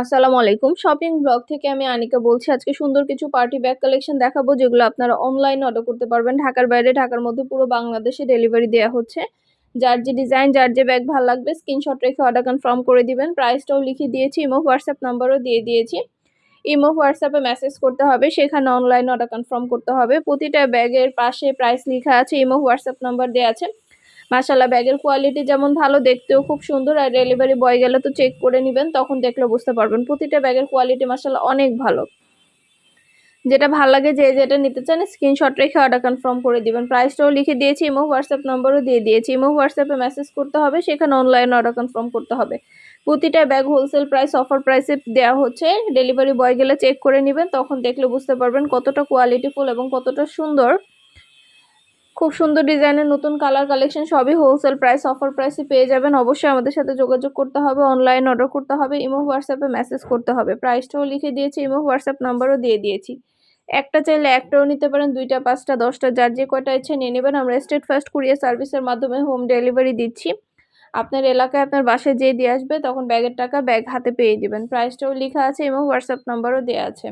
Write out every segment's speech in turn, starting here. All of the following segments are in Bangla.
আসসালামু আলাইকুম। শপিং ব্লগ থেকে আমি আনিকা বলছি, আজকে সুন্দর কিছু পার্টি ব্যাগ কালেকশন দেখাবো, যেগুলো আপনারা অনলাইন অর্ডার করতে পারবেন। ঢাকার বাইরে, ঢাকার মধ্যে পুরো বাংলাদেশে ডেলিভারি দেওয়া হচ্ছে। যার যে ডিজাইন যার যে ব্যাগ ভালো লাগবে স্ক্রিনশট রেখে অর্ডার কনফার্ম করে দিবেন। প্রাইসটাও লিখে দিয়েছি ইমো হোয়াটসঅ্যাপ নাম্বারও দিয়ে দিয়েছি। ইমো হোয়াটসঅ্যাপে মেসেজ করতে হবে, সেখানে অনলাইনে অর্ডার কনফার্ম করতে হবে। প্রতিটা ব্যাগের পাশে প্রাইস লেখা আছে ইমো হোয়াটসঅ্যাপ নাম্বার দেওয়া আছে। মাসাল্লাহ ব্যাগের কোয়ালিটি যেমন ভালো, দেখতেও খুব সুন্দর আর ডেলিভারি বয় গেলে তো চেক করে নেবেন, তখন দেখলে বুঝতে পারবেন। প্রতিটা ব্যাগের কোয়ালিটি মাসাল্লাহ অনেক ভালো। যেটা ভালো লাগে যে যেটা নিতে চান স্ক্রিনশট রেখে অর্ডার কনফার্ম করে দিবেন। প্রাইসটাও লিখে দিয়েছি ইমো হোয়াটসঅ্যাপ নম্বরও দিয়ে দিয়েছি। ইমো হোয়াটসঅ্যাপে মেসেজ করতে হবে, সেখানে অনলাইন অর্ডার কনফার্ম করতে হবে। প্রতিটা ব্যাগ হোলসেল প্রাইস অফার প্রাইসে দেওয়া হচ্ছে। ডেলিভারি বয় গেলে চেক করে নেবেন, তখন দেখলে বুঝতে পারবেন কতটা কোয়ালিটিফুল এবং কতটা সুন্দর। খুব সুন্দর ডিজাইনের নতুন কালার কালেকশন সবই হোলসেল প্রাইস অফার প্রাইসে পেয়ে যাবেন। অবশ্যই আমাদের সাথে যোগাযোগ করতে হবে অনলাইন অর্ডার করতে হবে ইমো হোয়াটসঅ্যাপে মেসেজ করতে হবে। প্রাইসটাও লিখে দিয়েছি ইমো হোয়াটসঅ্যাপ নাম্বারও দিয়ে দিয়েছি। একটা চাইলে একটাও নিতে পারেন, দুইটা, পাঁচটা, দশটা, যার যে কয়টা ইচ্ছে নিয়ে নেবেন। আমরা স্টেট ফার্স্ট কুরিয়ার সার্ভিসের মাধ্যমে হোম ডেলিভারি দিচ্ছি। আপনার এলাকায় আপনার বাসায় যেয়ে দিয়ে আসবে, তখন ব্যাগের টাকা ব্যাগ হাতে পেয়ে দিবেন প্রাইসটাও লেখা আছে এবং হোয়াটসঅ্যাপ নাম্বারও দেওয়া আছে।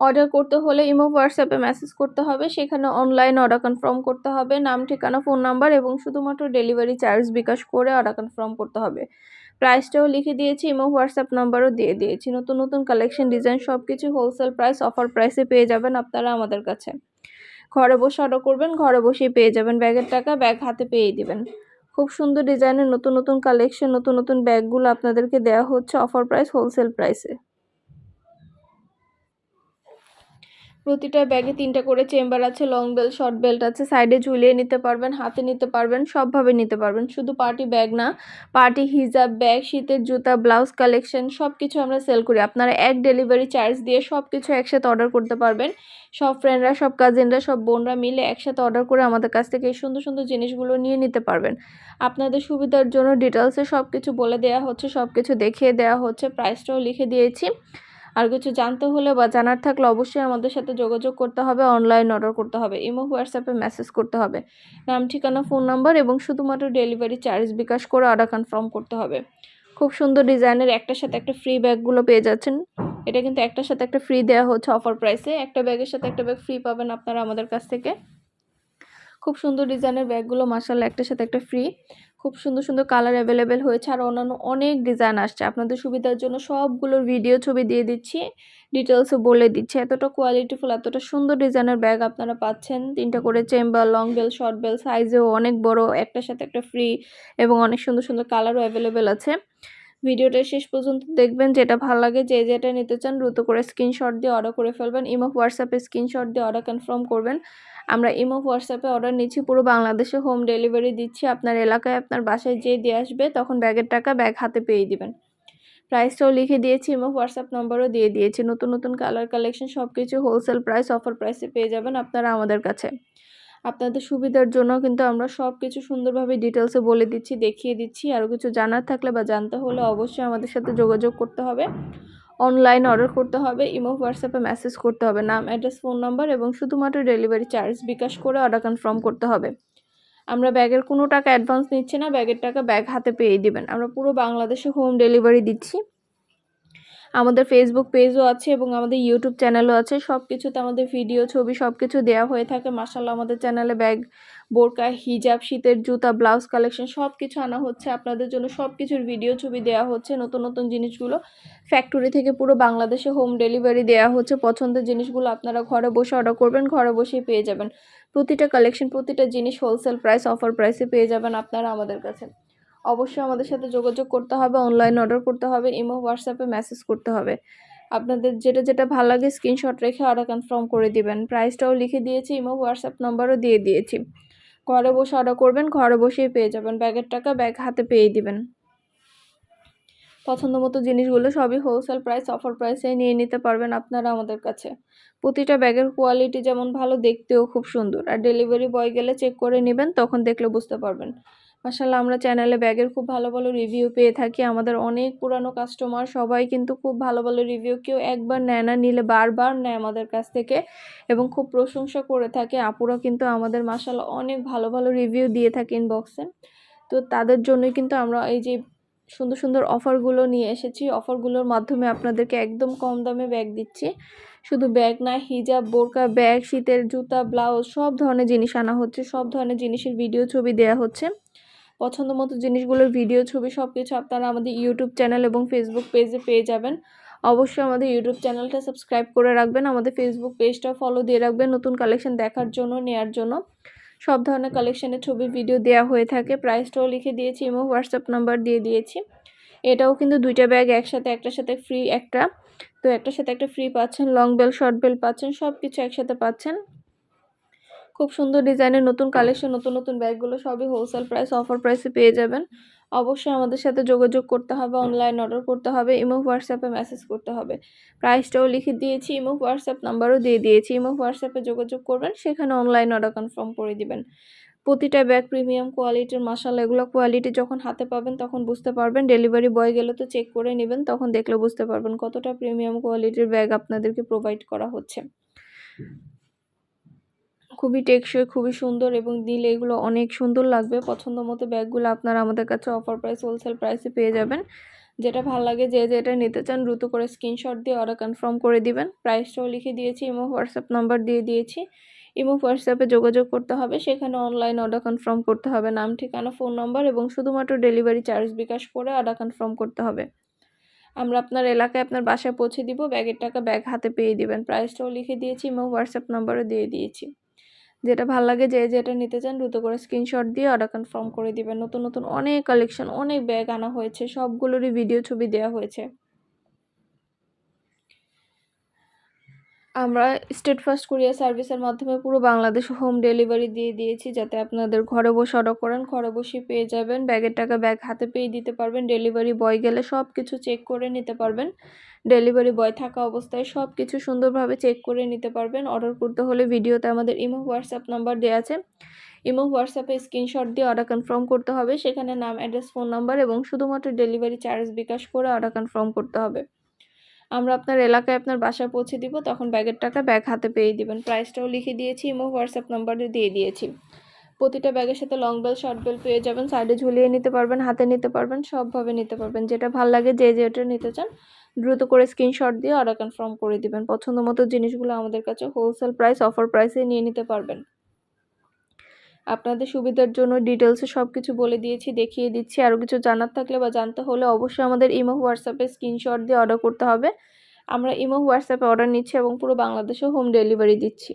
অর্ডার করতে হলে ইমো, হোয়াটসঅ্যাপে মেসেজ করতে হবে। সেখানে অনলাইন অর্ডার কনফার্ম করতে হবে। নাম, ঠিকানা, ফোন নাম্বার এবং শুধুমাত্র ডেলিভারি চার্জ বিকাশ করে অর্ডার কনফার্ম করতে হবে। প্রাইসটাও লিখে দিয়েছি, ইমো, হোয়াটসঅ্যাপ নাম্বারও দিয়ে দিয়েছি। নতুন নতুন কালেকশন, ডিজাইন সব কিছু হোলসেল প্রাইস, অফার প্রাইসে পেয়ে যাবেন আপনারা আমাদের কাছে। ঘরে বসে অর্ডার করবেন, ঘরে বসেই পেয়ে যাবেন ব্যাগের টাকা, ব্যাগ হাতে পেয়ে দিবেন। খুব সুন্দর ডিজাইনের নতুন নতুন কালেকশন, নতুন নতুন ব্যাগগুলো আপনাদেরকে দেওয়া হচ্ছে অফার প্রাইস, হোলসেল প্রাইসে। প্রতিটা ব্যাগে তিনটা করে চেম্বার আছে লং বেল্ট শর্ট বেল্ট আছে। সাইডে ঝুলিয়ে নিতে পারবেন, হাতে নিতে পারবেন, সবভাবে নিতে পারবেন। শুধু পার্টি ব্যাগ না পার্টি হিজাব ব্যাগ শীতের জুতা ব্লাউজ কালেকশন সব কিছু আমরা সেল করি। আপনারা এক ডেলিভারি চার্জ দিয়ে সব কিছু একসাথে অর্ডার করতে পারবেন। সব ফ্রেন্ডরা সব কাজিনরা সব বোনরা মিলে একসাথে অর্ডার করে আমাদের কাছ থেকে এই সুন্দর সুন্দর জিনিসগুলো নিয়ে নিতে পারবেন। আপনাদের সুবিধার জন্য ডিটেলসে সব কিছু বলে দেওয়া হচ্ছে সব কিছু দেখিয়ে দেওয়া হচ্ছে প্রাইসটাও লিখে দিয়েছি। আর কিছু জানতে হলে বা জানার থাকলে অবশ্যই আমাদের সাথে যোগাযোগ করতে হবে অনলাইন অর্ডার করতে হবে, ইমো হোয়াটসঅ্যাপে মেসেজ করতে হবে। নাম, ঠিকানা ফোন নাম্বার এবং শুধুমাত্র ডেলিভারি চার্জ বিকাশ করে অর্ডার কনফার্ম করতে হবে। খুব সুন্দর ডিজাইনের একটার সাথে একটা ফ্রি ব্যাগগুলো পেয়ে যাচ্ছেন। এটা কিন্তু একটার সাথে একটা ফ্রি দেওয়া হচ্ছে অফার প্রাইসে একটা ব্যাগের সাথে একটা ব্যাগ ফ্রি পাবেন আপনারা আমাদের কাছ থেকে। খুব সুন্দর ডিজাইনের ব্যাগগুলো মাসাল্লাহ একটার সাথে একটা ফ্রি খুব সুন্দর সুন্দর কালার অ্যাভেলেবেল হয়েছে আর অন্যান্য অনেক ডিজাইন আসছে। আপনাদের সুবিধার জন্য সবগুলোর ভিডিও ছবি দিয়ে দিচ্ছি ডিটেলসও বলে দিচ্ছি। এতটা কোয়ালিটিফুল এতটা সুন্দর ডিজাইনের ব্যাগ আপনারা পাচ্ছেন। তিনটা করে chamber long bell short bell সাইজেও অনেক বড়, একটার সাথে একটা ফ্রি এবং অনেক সুন্দর সুন্দর কালারও অ্যাভেলেবেল আছে। ভিডিওটা শেষ পর্যন্ত দেখবেন, যেটা ভালো লাগে, যে যেটা নিতে চান দ্রুত করে স্ক্রিনশট দিয়ে অর্ডার করে ফেলবেন। ইমো হোয়াটসঅ্যাপে স্ক্রিনশট দিয়ে অর্ডার কনফার্ম করবেন। আমরা ইমো হোয়াটসঅ্যাপে অর্ডার নিচ্ছি, পুরো বাংলাদেশে হোম ডেলিভারি দিচ্ছি। আপনার এলাকায়, আপনার বাসায় যেয়ে দিয়ে আসবে, তখন ব্যাগের টাকা ব্যাগ হাতে পেয়ে দিবেন। প্রাইসটাও লিখে দিয়েছি ইমো হোয়াটসঅ্যাপ নম্বরও দিয়ে দিয়েছি। নতুন নতুন কালার কালেকশন সব কিছু হোলসেল প্রাইস অফার প্রাইসে পেয়ে যাবেন আপনারা আমাদের কাছে। আপনাদের সুবিধার জন্য কিন্তু আমরা সব কিছু সুন্দরভাবে ডিটেলসে বলে দিচ্ছি, দেখিয়ে দিচ্ছি। আরও কিছু জানার থাকলে বা জানতে হলে অবশ্যই আমাদের সাথে যোগাযোগ করতে হবে। অনলাইন অর্ডার করতে হবে ইমো হোয়াটসঅ্যাপে মেসেজ করতে হবে, নাম অ্যাড্রেস ফোন নাম্বার এবং শুধুমাত্র ডেলিভারি চার্জ বিকাশ করে অর্ডার কনফার্ম করতে হবে। আমরা ব্যাগের কোনো টাকা অ্যাডভান্স নিচ্ছি না, ব্যাগের টাকা ব্যাগ হাতে পেয়ে দিবেন। আমরা পুরো বাংলাদেশে হোম ডেলিভারি দিচ্ছি। আমাদের ফেসবুক পেজও আছে এবং আমাদের ইউটিউব চ্যানেলও আছে। সব কিছুতে আমাদের ভিডিও ছবি সব কিছু দেওয়া হয়ে থাকে। মাসাল্লাহ আমাদের চ্যানেলে ব্যাগ বোরকা হিজাব শীতের জুতা ব্লাউজ কালেকশন সব কিছু আনা হচ্ছে। আপনাদের জন্য সব কিছুর ভিডিও ছবি দেওয়া হচ্ছে। নতুন নতুন জিনিসগুলো ফ্যাক্টরি থেকে পুরো বাংলাদেশে হোম ডেলিভারি দেওয়া হচ্ছে। পছন্দের জিনিসগুলো আপনারা ঘরে বসে অর্ডার করবেন, ঘরে বসেই পেয়ে যাবেন। প্রতিটা কালেকশন প্রতিটা জিনিস হোলসেল প্রাইস অফার প্রাইসে পেয়ে যাবেন আপনারা আমাদের কাছে। অবশ্যই আমাদের সাথে যোগাযোগ করতে হবে অনলাইন অর্ডার করতে হবে, ইমো হোয়াটসঅ্যাপে মেসেজ করতে হবে। আপনাদের যেটা যেটা ভালো লাগে স্ক্রিনশট রেখে অর্ডার কনফার্ম করে দিবেন। প্রাইসটাও লিখে দিয়েছি, ইমো হোয়াটসঅ্যাপ নাম্বারও দিয়ে দিয়েছি। ঘরে বসে অর্ডার করবেন, ঘরে বসেই পেয়ে যাবেন। ব্যাগের টাকা ব্যাগ হাতে পেয়ে দিবেন। পছন্দ মতো জিনিসগুলো সবই হোলসেল প্রাইস অফার প্রাইসে নিয়ে নিতে পারবেন আপনারা আমাদের কাছে। প্রতিটা ব্যাগের কোয়ালিটি যেমন ভালো, দেখতেও খুব সুন্দর। আর ডেলিভারি বয় গেলে চেক করে নেবেন, তখন দেখলে বুঝতে পারবেন। মাসাল্লাহ আমরা চ্যানেলে ব্যাগের খুব ভালো ভালো রিভিউ পেয়ে থাকি। আমাদের অনেক পুরানো কাস্টমার সবাই কিন্তু খুব ভালো ভালো রিভিউ কেউ একবার নেয় না, নিলে বারবার নেয় আমাদের কাছ থেকে এবং খুব প্রশংসা করে থাকে। আপুরা কিন্তু আমাদের মাসাল্লাহ অনেক ভালো ভালো রিভিউ দিয়ে থাকে ইনবক্সে তো তাদের জন্যই কিন্তু আমরা এই যে সুন্দর সুন্দর অফারগুলো নিয়ে এসেছি। অফারগুলোর মাধ্যমে আপনাদেরকে একদম কম দামে ব্যাগ দিচ্ছি। শুধু ব্যাগ না হিজাব বোরকা ব্যাগ শীতের জুতা ব্লাউজ সব ধরনের জিনিস আনা হচ্ছে, সব ধরনের জিনিসের ভিডিও ছবি দেওয়া হচ্ছে। পছন্দ মতো জিনিসগুলোর ভিডিও ছবি সব কিছু আপনারা আমাদের ইউটিউব চ্যানেল এবং ফেসবুক পেজে পেয়ে যাবেন। অবশ্যই আমাদের ইউটিউব চ্যানেলটা সাবস্ক্রাইব করে রাখবেন, আমাদের ফেসবুক পেজটা ফলো দিয়ে রাখবেন নতুন কালেকশন দেখার জন্য, নেয়ার জন্য। সব ধরনের কালেকশনের ছবি ভিডিও দেওয়া হয়ে থাকে। প্রাইসটাও লিখে দিয়েছি এবং হোয়াটসঅ্যাপ নাম্বার দিয়ে দিয়েছি। এটাও কিন্তু দুইটা ব্যাগ একসাথে, একটার সাথে ফ্রি একটা। তো একটার সাথে একটা ফ্রি পাচ্ছেন লং বেল শর্ট বেল পাচ্ছেন সব কিছু একসাথে পাচ্ছেন। খুব সুন্দর ডিজাইনের নতুন কালেকশন নতুন নতুন ব্যাগগুলো সবই হোলসেল প্রাইস অফার প্রাইসে পেয়ে যাবেন। অবশ্যই আমাদের সাথে যোগাযোগ করতে হবে অনলাইন অর্ডার করতে হবে ইমো হোয়াটসঅ্যাপে মেসেজ করতে হবে। প্রাইসটাও লিখে দিয়েছি ইমো হোয়াটসঅ্যাপ নাম্বারও দিয়ে দিয়েছি। ইমো হোয়াটসঅ্যাপে যোগাযোগ করবেন সেখানে অনলাইন অর্ডার কনফার্ম করে দিবেন। প্রতিটা ব্যাগ প্রিমিয়াম কোয়ালিটির মাসাল এগুলো কোয়ালিটি যখন হাতে পাবেন তখন বুঝতে পারবেন। ডেলিভারি বয় গেলে তো চেক করে নেবেন তখন দেখলে বুঝতে পারবেন কতটা প্রিমিয়াম কোয়ালিটির ব্যাগ আপনাদেরকে প্রোভাইড করা হচ্ছে। খুবই টেকসই, খুবই সুন্দর এবং দিলে এগুলো অনেক সুন্দর লাগবে। পছন্দ মতো ব্যাগগুলো আপনারা আমাদের কাছে অফার প্রাইস হোলসেল প্রাইসে পেয়ে যাবেন। যেটা ভালো লাগে যে যেটা নিতে চান, দ্রুত করে স্ক্রিনশট দিয়ে অর্ডার কনফার্ম করে দিবেন। প্রাইসটাও লিখে দিয়েছি ইমো হোয়াটসঅ্যাপ নাম্বার দিয়ে দিয়েছি। ইমো হোয়াটসঅ্যাপে যোগাযোগ করতে হবে, সেখানে অনলাইন অর্ডার কনফার্ম করতে হবে। নাম, ঠিকানা ফোন নাম্বার এবং শুধুমাত্র ডেলিভারি চার্জ বিকাশ করে অর্ডার কনফার্ম করতে হবে। আমরা আপনার এলাকায় আপনার বাসায় পৌঁছে দিব, ব্যাগের টাকা ব্যাগ হাতে পেয়ে দিবেন। প্রাইসটাও লিখে দিয়েছি ইমো হোয়াটসঅ্যাপ নাম্বারও দিয়ে দিয়েছি। যেটা ভালো লাগে যে যেটা নিতে চান, দ্রুত করে স্ক্রিনশট দিয়ে অর্ডার কনফার্ম করে দিবেন। নতুন নতুন অনেক কালেকশন অনেক ব্যাগ আনা হয়েছে, সবগুলোরই ভিডিও ছবি দেওয়া হয়েছে। আমরা স্টেট ফার্স্ট কুরিয়ার সার্ভিসের মাধ্যমে পুরো বাংলাদেশ হোম ডেলিভারি দিয়ে দিয়েছি, যাতে আপনাদের ঘরে বসে অর্ডার করেন, ঘরে বসে পেয়ে যাবেন। ব্যাগের টাকা ব্যাগ হাতে পেয়ে দিতে পারবেন ডেলিভারি বয় গেলে সব কিছু চেক করে নিতে পারবেন। ডেলিভারি বয় থাকা অবস্থায় সব কিছু সুন্দরভাবে চেক করে নিতে পারবেন। অর্ডার করতে হলে ভিডিওতে আমাদের ইমো, হোয়াটসঅ্যাপ নাম্বার দেওয়া আছে। ইমো, হোয়াটসঅ্যাপে স্ক্রিনশট দিয়ে অর্ডার কনফার্ম করতে হবে। সেখানে নাম অ্যাড্রেস ফোন নাম্বার এবং শুধুমাত্র ডেলিভারি চার্জ বিকাশ করে অর্ডার কনফার্ম করতে হবে। আমরা আপনার এলাকায় আপনার বাসায় পৌঁছে দিব। তখন ব্যাগের টাকা ব্যাগ হাতে পেয়ে দিবেন। প্রাইসটাও লিখে দিয়েছি, ইমো, হোয়াটসঅ্যাপ নাম্বারে দিয়ে দিয়েছি। প্রতিটা ব্যাগের সাথে লং বেল শর্ট বেল পেয়ে যাবেন। সাইডে ঝুলিয়ে নিতে পারবেন, হাতে নিতে পারবেন, সবভাবে নিতে পারবেন। যেটা ভালো লাগে যে যেটা নিতে চান, দ্রুত করে স্ক্রিনশট দিয়ে অর্ডার কনফার্ম করে দিবেন। পছন্দ মতো জিনিসগুলো আমাদের কাছে হোলসেল প্রাইস অফার প্রাইসে নিয়ে নিতে পারবেন। আপনাদের সুবিধার জন্য ডিটেলসে সব কিছু বলে দিয়েছি, দেখিয়ে দিচ্ছি। আরও কিছু জানার থাকলে বা জানতে হলে অবশ্যই আমাদের ইমো হোয়াটসঅ্যাপে স্ক্রিনশট দিয়ে অর্ডার করতে হবে। আমরা ইমো হোয়াটসঅ্যাপে অর্ডার নিচ্ছি এবং পুরো বাংলাদেশে হোম ডেলিভারি দিচ্ছি।